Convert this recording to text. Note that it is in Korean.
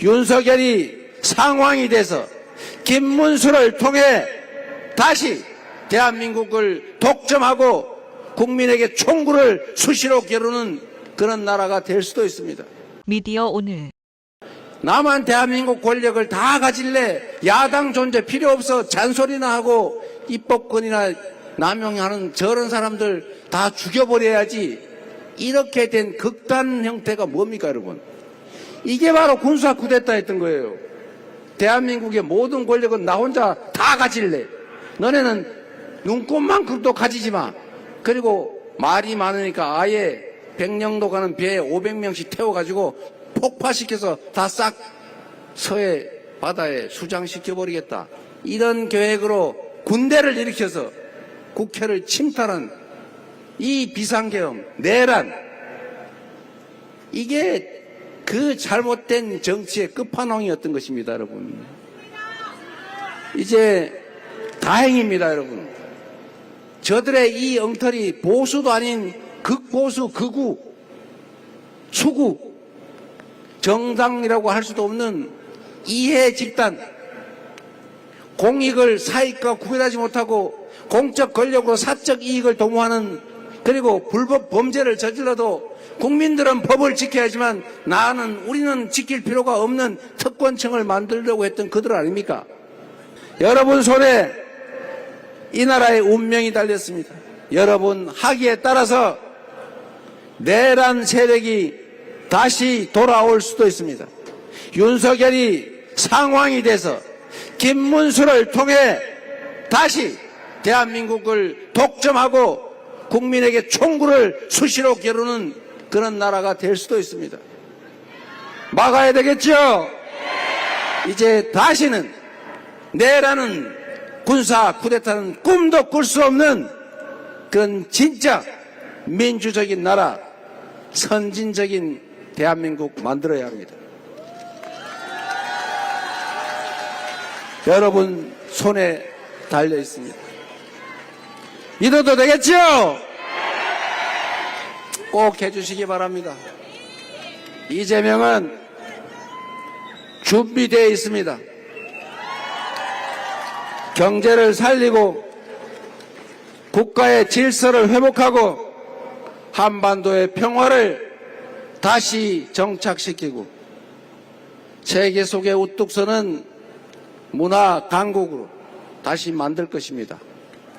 윤석열이 상황이 돼서 김문수를 통해 다시 대한민국을 독점하고 국민에게 총구를 수시로 겨루는 그런 나라가 될 수도 있습니다. 미디어 오늘. 나만 대한민국 권력을 다 가질래 야당 존재 필요 없어 잔소리나 하고 입법권이나 남용하는 저런 사람들 다 죽여버려야지. 이렇게 된 극단 형태가 뭡니까 여러분 이게 바로 군사 쿠데타 했던 거예요. 대한민국의 모든 권력은 나 혼자 다 가질래. 너네는 눈꽃만큼도 가지지 마. 그리고 말이 많으니까 아예 백령도 가는 배에 500명씩 태워가지고 폭파시켜서 다 싹 서해 바다에 수장시켜버리겠다. 이런 계획으로 군대를 일으켜서 국회를 침탈한 이 비상계엄, 내란, 이게 그 잘못된 정치의 끝판왕이었던 것입니다, 여러분. 이제 다행입니다, 여러분. 저들의 이 엉터리 보수도 아닌 극보수, 극우, 수구, 정당이라고 할 수도 없는 이해 집단, 공익을 사익과 구별하지 못하고 공적 권력으로 사적 이익을 도모하는 그리고 불법 범죄를 저질러도 국민들은 법을 지켜야지만 나는 우리는 지킬 필요가 없는 특권층을 만들려고 했던 그들 아닙니까? 여러분 손에 이 나라의 운명이 달렸습니다. 여러분 하기에 따라서 내란 세력이 다시 돌아올 수도 있습니다. 윤석열이 상황이 돼서 김문수를 통해 다시 대한민국을 독점하고 국민에게 총구를 수시로 겨루는 그런 나라가 될 수도 있습니다. 막아야 되겠죠? 이제 다시는 내라는 군사 쿠데타는 꿈도 꿀 수 없는 그건 진짜 민주적인 나라, 선진적인 대한민국 만들어야 합니다. 여러분 손에 달려 있습니다. 믿어도 되겠죠? 꼭 해주시기 바랍니다. 이재명은 준비되어 있습니다. 경제를 살리고 국가의 질서를 회복하고 한반도의 평화를 다시 정착시키고 세계 속의 우뚝 서는 문화 강국으로 다시 만들 것입니다.